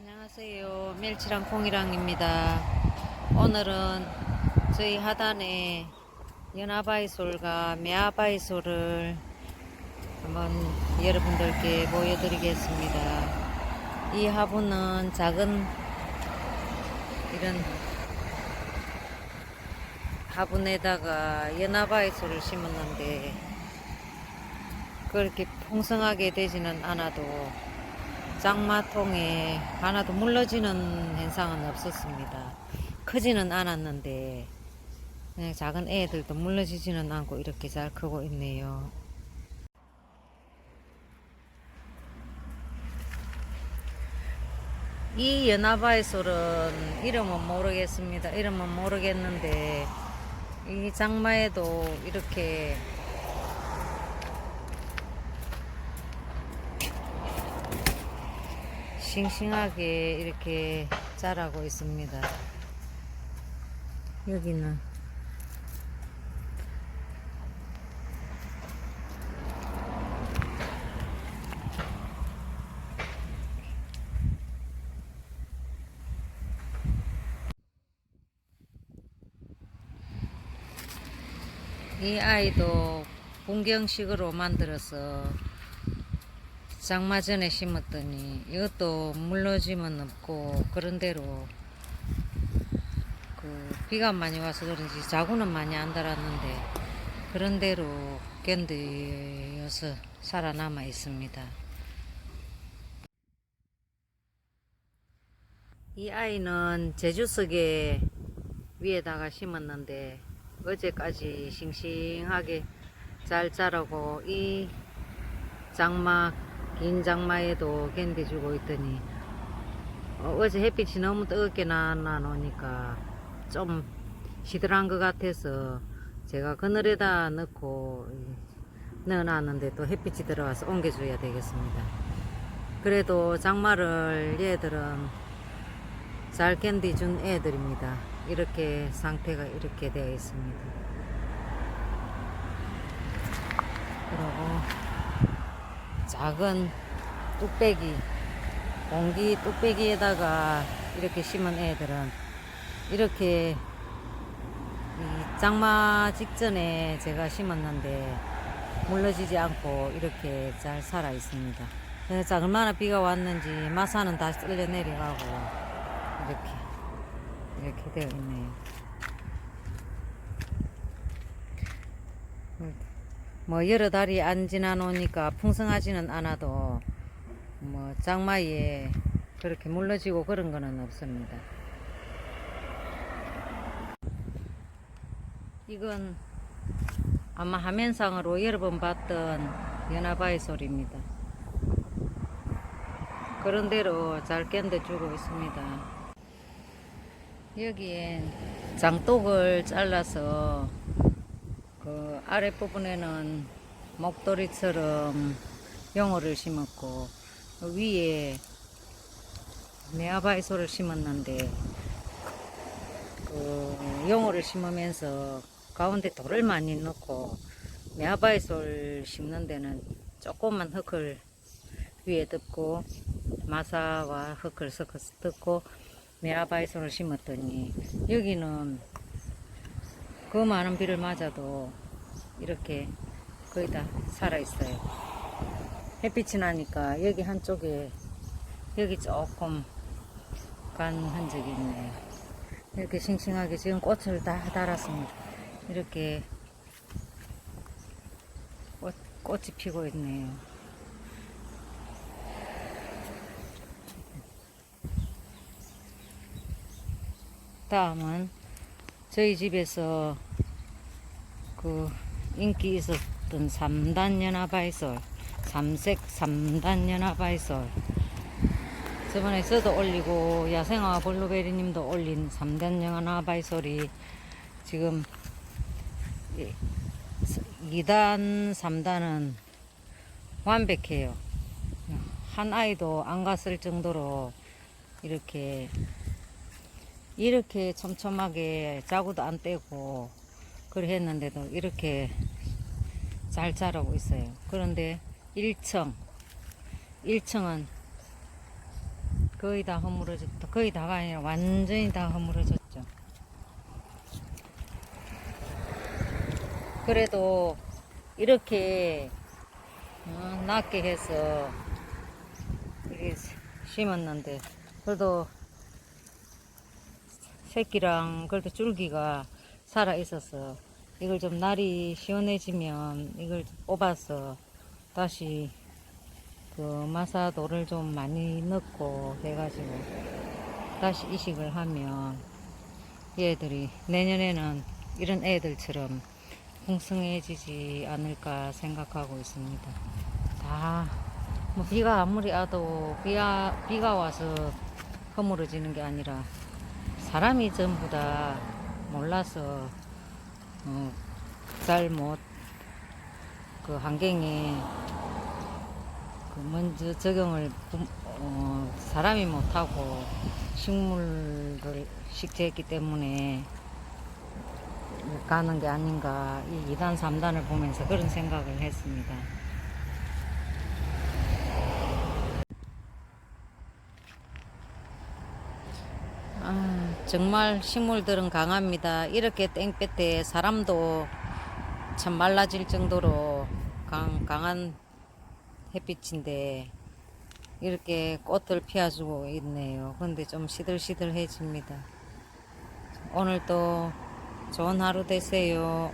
안녕하세요. 멸치랑 콩이랑입니다. 오늘은 저희 하단에 연화바이솔과 매화바이솔을 한번 여러분들께 보여드리겠습니다. 이 화분은 작은 이런 화분에다가 연화바이솔을 심었는데 그렇게 풍성하게 되지는 않아도 장마통에 하나도 물러지는 현상은 없었습니다. 크지는 않았는데 작은 애들도 물러지지는 않고 이렇게 잘 크고 있네요. 이 연화바이솔은 이름은 모르겠습니다. 이름은 모르겠는데 이 장마에도 이렇게 싱싱하게 이렇게 자라고 있습니다. 여기는 이 아이도 bun경식으로 만들어서 장마 전에 심었더니 이것도 물러짐은 없고 그런 대로 그 비가 많이 와서 그런지 자구는 많이 안 달았는데 그런 대로 견디어서 살아남아 있습니다. 이 아이는 제주석에 위에다가 심었는데 어제까지 싱싱하게 잘 자라고 이 장마 긴 장마에도 견뎌주고 있더니 어, 제 햇빛이 너무 뜨겁게 나나 놓으니까 좀 시들한 것 같아서 제가 그늘에다 넣고 넣어놨는데 또 햇빛이 들어와서 옮겨줘야 되겠습니다. 그래도 장마를 얘들은 잘 견디준 애들입니다. 이렇게 상태가 이렇게 되어 있습니다. 그리고 작은 뚝배기 공기 뚝배기에다가 이렇게 심은 애들은 이렇게 이 장마 직전에 제가 심었는데 물러지지 않고 이렇게 잘 살아 있습니다. 그래서 얼마나 비가 왔는지 마사는 다시 쓸려 내려가고 이렇게 이렇게 되어 있네요. 뭐 여러 달이 안 지나 놓으니까 풍성하지는 않아도 뭐 장마에 그렇게 물러지고 그런 거는 없습니다. 이건 아마 화면상으로 여러 번 봤던 연화바위 소리입니다. 그런 대로 잘 견뎌주고 있습니다. 여기엔 장독을 잘라서 그 아랫부분에는 목도리처럼 용어를 심었고 그 위에 메아바이소를 심었는데 그 용어를 심으면서 가운데 돌을 많이 넣고 메아바이솔 심는 데는 조금만 흙을 위에 덮고 마사와 흙을 섞어서 덮고 메아바이솔을 심었더니 여기는 그 많은 비를 맞아도 이렇게 거의 다 살아있어요. 햇빛이 나니까 여기 한쪽에 여기 조금 간 흔적이 있네요. 이렇게 싱싱하게 지금 꽃을 다 달았습니다. 이렇게 꽃, 꽃이 피고 있네요. 다음은 저희 집에서 그 인기 있었던 3단 연화바이솔, 삼색 3단 연화바이솔. 저번에 저도 올리고 야생화 블루베리 님도 올린 3단 연화바이솔이 지금 2단, 3단은 완벽해요. 한 아이도 안 갔을 정도로 이렇게 이렇게 촘촘하게 자구도 안 떼고 그래 했는데도 이렇게 잘 자라고 있어요. 그런데 1층, 1층은 거의 다 허물어졌다. 거의 다가 아니라 완전히 다 허물어졌죠. 그래도 이렇게 어, 낮게 해서 이렇게 심었는데 그래도 새끼랑 그래도 줄기가 살아 있어서 이걸 좀 날이 시원해지면 이걸 뽑아서 다시 그 마사도를 좀 많이 넣고 해가지고 다시 이식을 하면 얘들이 내년에는 이런 애들처럼 풍성해지지 않을까 생각하고 있습니다. 다, 뭐 비가 아무리 와도 비가, 비가 와서 허물어지는 게 아니라 사람이 전부 다 몰라서 어, 잘못 그 환경에 그 먼저 적용을 부- 어, 사람이 못하고 식물을 식재했기 때문에 가는 게 아닌가 이 2단 3단을 보면서 그런 생각을 했습니다. 아, 정말 식물들은 강합니다. 이렇게 땡볕에 사람도 참 말라질 정도로 강, 강한 햇빛인데 이렇게 꽃을 피워주고 있네요. 근데 좀 시들시들해집니다. 오늘도 좋은 하루 되세요.